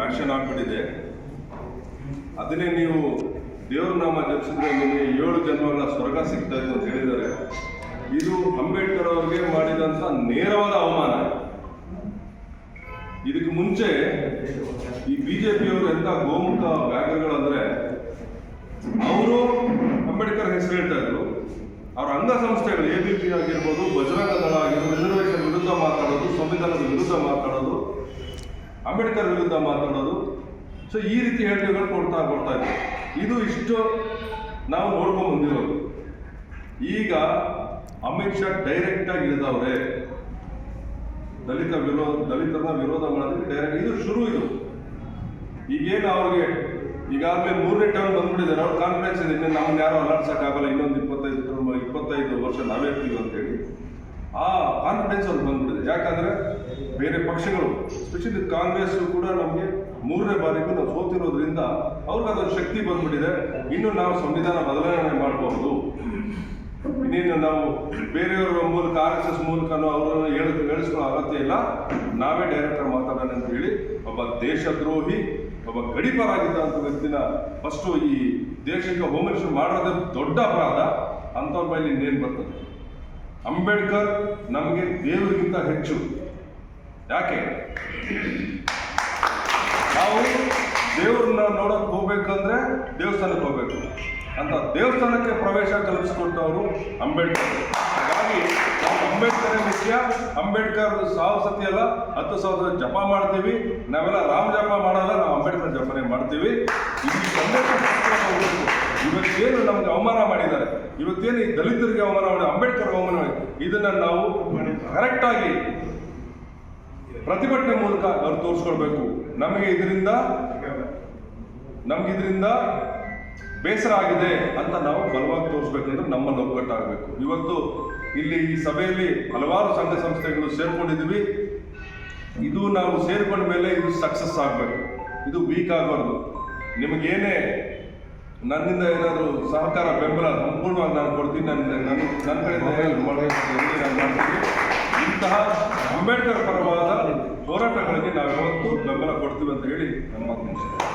Fashion ಆಗ್ಬಿಟ್ಟಿದೆ. ಅದನ್ನೇ ನೀವು ದೇವ್ರ ನಾಮ ಜಪಿಸಿದ್ರೆ ನಿಮಗೆ ಏಳು ಜನ್ಮಗಳ ಸ್ವರ್ಗ ಸಿಗ್ತಾ ಇತ್ತು ಅಂತ ಹೇಳಿದ್ದಾರೆ. ಇದು ಅಂಬೇಡ್ಕರ್ ಅವರಿಗೆ ಮಾಡಿದಂತ ನೇರವಾದ ಅವಮಾನ. ಇದಕ್ಕೆ ಮುಂಚೆ ಈ ಬಿಜೆಪಿಯವರು ಎಂತ ಗೋಮುಖ ಅಂದ್ರೆ ಅವರು ಅಂಬೇಡ್ಕರ್ ಹೆಸರು ಹೇಳ್ತಾ ಇದ್ರು. ಅವರ ಅಂಗಸಂಸ್ಥೆಗಳು ಎ ಬಿ ಪಿ ಆಗಿರ್ಬೋದು ಬಜರಂಗ ದಳ ಆಗಿರ್ಬೋದು ರಿಸರ್ವೇಷನ್ ವಿರುದ್ಧ ಮಾತಾಡೋದು, ಸಂವಿಧಾನದ ವಿರುದ್ಧ ಮಾತಾಡೋದು ಅಂಬೇಡ್ಕರ್ ವಿರುದ್ಧ ಮಾತಾಡೋದು. ಸೊ ಈ ರೀತಿ ಹೇಳಿಕೆಗಳು ಕೊಡ್ತಾ ಕೊಡ್ತಾ ಇದ್ರು ಇದು ಇಷ್ಟು ನಾವು ನೋಡ್ಕೊಂಡು ಬಂದಿರೋದು. ಈಗ ಅಮಿತ್ ಶಾ ಡೈರೆಕ್ಟ್ ಆಗಿ ಇಳಿದವ್ರೆ. ದಲಿತ ವಿರೋಧ ದಲಿತರನ್ನ ವಿರೋಧ ಮಾಡೋದಕ್ಕೆ ಡೈರೆಕ್ಟ್ ಇದು ಶುರು ಇದು. ಈಗೇನು ಅವ್ರಿಗೆ ಈಗಾಗಲೇ ಮೂರನೇ ಟರ್ಮ್ ಬಂದ್ಬಿಟ್ಟಿದ್ದಾರೆ. ಅವ್ರು ಕಾನ್ಫಿಡೆನ್ಸ್ ಇದೆ. ಇನ್ನು ನಮ್ಮನ್ನ ಯಾರು ಆಗಲ್ಲ ಇನ್ನೊಂದು ಇಪ್ಪತ್ತೈದು ಇಪ್ಪತ್ತೈದು ವರ್ಷ ನಾವೇ ಇರ್ತೀವಿ ಅಂತೇಳಿ. ಆ ಕಾನ್ಫಿಡೆನ್ಸ್ ಅವ್ರಿಗೆ ಬಂದ್ಬಿಟ್ಟಿದೆ ಯಾಕಂದ್ರೆ ಬೇರೆ ಪಕ್ಷಗಳು ಸ್ಪೆಷಲಿ ಕಾಂಗ್ರೆಸ್ ಕೂಡ ನಮಗೆ ಮೂರನೇ ಬಾರಿಗೂ ನಾವು ಸೋತಿರೋದ್ರಿಂದ ಅವ್ರಿಗೆ ಅದೊಂದು ಶಕ್ತಿ ಬಂದ್ಬಿಟ್ಟಿದೆ. ಇನ್ನು ನಾವು ಸಂವಿಧಾನ ಬದಲಾವಣೆ ಮಾಡಬಹುದು ಇನ್ನೇನು ನಾವು ಬೇರೆಯವರ ಮೂಲಕ, ಆರ್ ಎಸ್ ಎಸ್ ಮೂಲಕ ಅವರನ್ನು ಹೇಳಿ, ಹೇಳಿಸ್ಕೊಳ್ಳೋ ಅಗತ್ಯ ಇಲ್ಲ. ನಾವೇ ಡೈರೆಕ್ಟರ್ ಮಾತಾಡೋಣ ಅಂತ ಹೇಳಿ ಒಬ್ಬ ದೇಶದ್ರೋಹಿ, ಒಬ್ಬ ಗಡಿಪರಾಗಿದ್ದಂಥ ವ್ಯಕ್ತಿನ ಫಸ್ಟು ಈ ದೇಶಕ್ಕೆ ಹೋಮ್ ಮಿನಿಸ್ಟರ್ ಮಾಡೋದೇ ದೊಡ್ಡ ಅಪರಾಧ. ಅಂಥವ್ರ ಮೇಲೆ ಇನ್ನೇನು ಬರ್ತದೆ? ಅಂಬೇಡ್ಕರ್ ನಮಗೆ ದೇವರಿಗಿಂತ ಹೆಚ್ಚು. ಯಾಕೆ? ನಾವು ದೇವ್ರನ್ನ ನೋಡಕ್ ಹೋಗ್ಬೇಕಂದ್ರೆ ದೇವಸ್ಥಾನಕ್ಕೆ ಹೋಗ್ಬೇಕು. ಅಂತ ದೇವಸ್ಥಾನಕ್ಕೆ ಪ್ರವೇಶ ಕಲ್ಪಿಸಿಕೊಟ್ಟವರು ಅಂಬೇಡ್ಕರ್. ಹಾಗಾಗಿ ನಾವು ಅಂಬೇಡ್ಕರ್ ಮುಖ್ಯ. ಅಂಬೇಡ್ಕರ್ ಸಾವಿರ ಅಲ್ಲ. ಹತ್ತು ಸಾವಿರ ಜಪ ಮಾಡ್ತೀವಿ. ನಾವೆಲ್ಲ ರಾಮ ಜಪ ಮಾಡಲ್ಲ, ನಾವು ಅಂಬೇಡ್ಕರ್ ಜಪನೆ ಮಾಡ್ತೀವಿ. ಈ. ಇವತ್ತೇನು ನಮ್ಗೆ ಅವಮಾನ ಮಾಡಿದ್ದಾರೆ. ಇವತ್ತೇನು ಈ ದಲಿತರಿಗೆ ಅವಮಾನ ಮಾಡಿ ಅಂಬೇಡ್ಕರ್ ಅವಮಾನ ಮಾಡಿ ಇದನ್ನ ನಾವು ಕರೆಕ್ಟಾಗಿ ಪ್ರತಿಭಟನೆ ಮೂಲಕ ಅವ್ರು ತೋರಿಸ್ಕೊಳ್ಬೇಕು. ನಮಗೆ ಇದರಿಂದ ನಮ್ಗೆ ಇದರಿಂದ ಬೇಸರ ಆಗಿದೆ ಅಂತ ನಾವು ಬಲವಾಗಿ ತೋರಿಸ್ಬೇಕಂದ್ರೆ ನಮ್ಮಲ್ಲಿ ಒಗ್ಗಟ್ಟಾಗಬೇಕು. ಇವತ್ತು ಇಲ್ಲಿ ಈ ಸಭೆಯಲ್ಲಿ ಹಲವಾರು ಸಂಘ ಸಂಸ್ಥೆಗಳು ಸೇರ್ಕೊಂಡಿದ್ದೀವಿ. ಇದು ನಾವು ಸೇರ್ಕೊಂಡ ಮೇಲೆ ಇದು ಸಕ್ಸಸ್ ಆಗಬೇಕು. ಇದು ವೀಕ್ ಆಗಬಾರ್ದು. ನಿಮಗೇನೇ ನನ್ನಿಂದ ಏನಾದರೂ ಸಹಕಾರ ಬೆಂಬಲ ಸಂಪೂರ್ಣವಾಗಿ ನಾನು ಕೊಡ್ತೀನಿ. ನನ್ನ ನನ್ನ ನನ್ನ ಕಡೆಯಿಂದ ಇಂತಹ ಅಂಬೇಡ್ಕರ್ ಪರವಾದ ಹೋರಾಟಗಳಿಗೆ ನಾವು ಯಾವತ್ತೂ ಬೆಂಬಲ ಕೊಡ್ತೀವಿ ಅಂತ ಹೇಳಿ ನನ್ನ ಮಾತು.